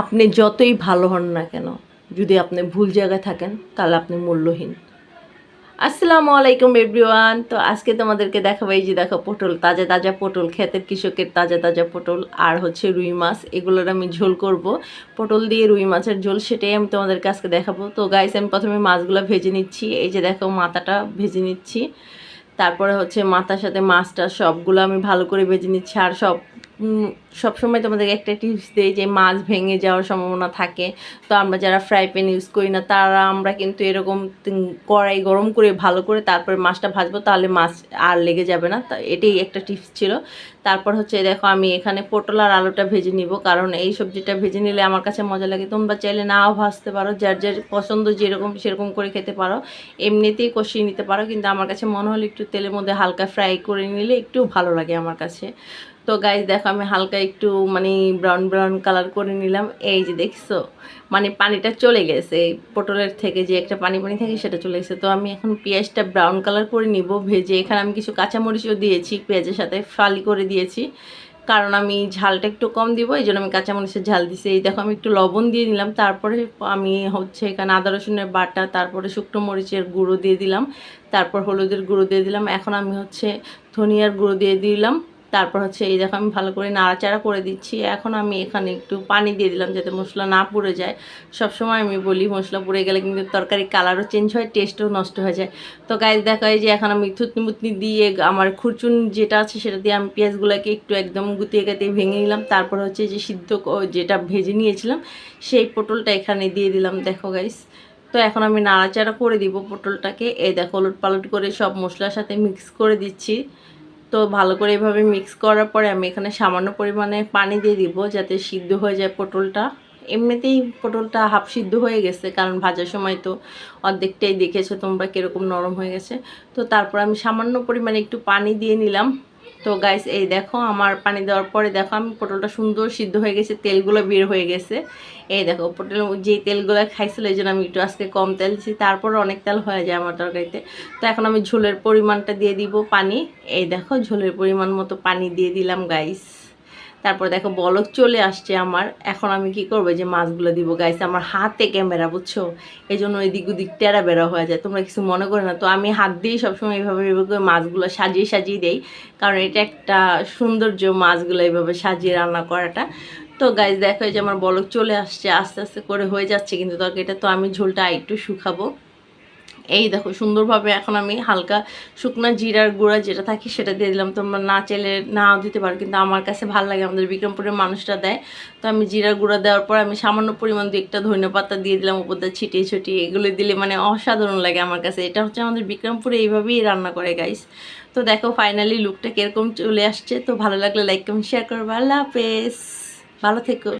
আপনি যতই ভালো হন না কেন, যদি আপনি ভুল জায়গায় থাকেন, তাহলে আপনি মূল্যহীন। আসসালামু আলাইকুম এভরিওয়ান। তো আজকে তোমাদেরকে দেখাবো এই যে দেখো পটল, তাজা তাজা পটল, ক্ষেতের কৃষকের তাজা তাজা পটল, আর হচ্ছে রুই মাছ। এগুলোর আমি ঝোল করব। পটল দিয়ে রুই মাছের ঝোল সেটাই আমি তোমাদেরকে আজকে দেখাবো। তো গাইস আমি প্রথমে মাছগুলো ভেজে নিচ্ছি। এই যে দেখো মাথাটা ভেজে নিচ্ছি। তারপরে হচ্ছে মাথার সাথে মাছটা সবগুলো আমি ভালো করে ভেজে নিচ্ছি। আর সব সবসময় তোমাদেরকে একটা টিপস দিই যে মাছ ভেঙে যাওয়ার সম্ভাবনা থাকে। তো আমরা যারা ফ্রাই প্যান ইউজ করি না, তারা আমরা কিন্তু এরকম কড়াই গরম করে ভালো করে তারপরে মাছটা ভাজবো, তাহলে মাছ আর লেগে যাবে না। তা এটাই একটা টিপস ছিল। তারপর হচ্ছে দেখো আমি এখানে পটল আর আলুটা ভেজে নিব, কারণ এই সবজিটা ভেজে নিলে আমার কাছে মজা লাগে। তোমরা চাইলে নাও ভাজতে পারো, যার যার পছন্দ যেরকম সেরকম করে খেতে পারো। এমনিতেই কষিয়ে নিতে পারো, কিন্তু আমার কাছে মনে হলো একটু তেলের মধ্যে হালকা ফ্রাই করে নিলে একটু ভালো লাগে আমার কাছে। তো গাইজ দেখো আমি হালকা একটু মানে ব্রাউন ব্রাউন কালার করে নিলাম। এই যে দেখছ মানে পানিটা চলে গেছে। পটলের থেকে যে একটা পানি পানি থাকে সেটা চলে গেছে। তো আমি এখন পেঁয়াজটা ব্রাউন কালার করে নিব। ভেজে এখানে আমি কিছু কাঁচামরিচও দিয়েছি, পেঁয়াজের সাথে ফালি করে দিয়েছি। কারণ আমি ঝালটা একটু কম দিব, এই জন্য আমি কাঁচামরিচের ঝাল দিছি। এই দেখো, আমি একটু লবণ দিয়ে নিলাম। তারপরে আমি হচ্ছে এখানে আদা রসুনের বাটা, তারপরে শুকনো মরিচের গুঁড়ো দিয়ে দিলাম। তারপর হলুদের গুঁড়ো দিয়ে দিলাম। এখন আমি হচ্ছে ধনিয়ার গুঁড়ো দিয়ে দিলাম। তারপর হচ্ছে, এই দেখো আমি ভালো করে নাড়াচাড়া করে দিচ্ছি। এখন আমি এখানে একটু পানি দিয়ে দিলাম যাতে মশলা না পুড়ে যায়। সবসময় আমি বলি মশলা পুড়ে গেলে কিন্তু তরকারি কালারও চেঞ্জ হয় টেস্টও নষ্ট হয়ে যায়। তো গাইজ দেখা যায় যে এখন আমি থুতনি মুতনি দিয়ে আমার খুরচুন যেটা আছে সেটা দিয়ে আমি পেঁয়াজগুলোকে একটু একদম গুতিয়ে গাতিয়ে ভেঙে নিলাম। তারপর হচ্ছে যে সিদ্ধ যেটা ভেজে নিয়েছিলাম, সেই পটলটা এখানে দিয়ে দিলাম, দেখো গাইস তো এখন আমি নাড়াচাড়া করে দিব পটলটাকে। এই দেখো ওলট পালট করে সব মশলার সাথে মিক্স করে দিচ্ছি। তো ভালো করে এভাবে মিক্স করার পরে আমি এখানে সামান্য পরিমাণে পানি দিয়ে দিব যাতে সিদ্ধ হয়ে যায় পটলটা। এমনিতেই পটলটা হাফ সিদ্ধ হয়ে গেছে, কারণ ভাজার সময় তো অর্ধেকটাই দেখেছ তোমরা কীরকম নরম হয়ে গেছে। তো তারপর আমি সামান্য পরিমাণে একটু পানি দিয়ে নিলাম। তো গাইস এই দেখো আমার পানি দেওয়ার পরে দেখো আমি পটলটা সুন্দর সিদ্ধ হয়ে গেছে, তেলগুলো বের হয়ে গেছে। এই দেখো, পটল যে তেলগুলো খাইছিল, এই জন্য আমি একটু আজকে কম তেল দিচ্ছি তারপর অনেক তেল হয়ে যায় আমার তরকারিতে। তো এখন আমি ঝোলের পরিমাণটা দিয়ে দিব পানি। এই দেখো, ঝোলের পরিমাণ মতো পানি দিয়ে দিলাম গাইস তারপর দেখো বলক চলে আসছে আমার। এখন আমি কি করব? যে মাছগুলো দিব। গাইস আমার হাতে ক্যামেরা বুঝছ? এই জন্য এদিক ওদিক টেরা বেড়া হয়ে যায়। তোমরা কিছু মনে করে না। তো আমি হাত দিয়েই সবসময় এইভাবে এইভাবে করে মাছগুলো সাজিয়ে সাজিয়ে দেই। কারণ এটা একটা সৌন্দর্য মাছগুলো এইভাবে সাজিয়ে রান্না করাটা। তো গাইস দেখো যে আমার বলক চলে আসছে। আস্তে আস্তে করে হয়ে যাচ্ছে কিন্তু তরকারিটা। তো আমি ঝোলটা একটু শুকাবো। এই দেখো, সুন্দরভাবে এখন আমি হালকা শুকনো জিরার গুঁড়া যেটা থাকে সেটা দিয়ে দিলাম। তোমরা না চাইলে নাও দিতে পারো, কিন্তু আমার কাছে ভালো লাগে, আমাদের বিক্রমপুরের মানুষটা দেয়। তো আমি জিরার গুঁড়া দেওয়ার পর আমি সামান্য পরিমাণ দু একটা ধনে পাতা দিয়ে দিলাম, উপর ছিটিয়ে ছিটিয়ে। এগুলো দিলে মানে অসাধারণ লাগে আমার কাছে। এটা হচ্ছে আমাদের বিক্রমপুরে এইভাবেই রান্না করে গাইস তো দেখো ফাইনালি লুকটা কীরকম চলে আসছে। তো ভালো লাগলে লাইক কমেন্ট শেয়ার করব আল্লাহ হাফেজ। ভালো থেকো।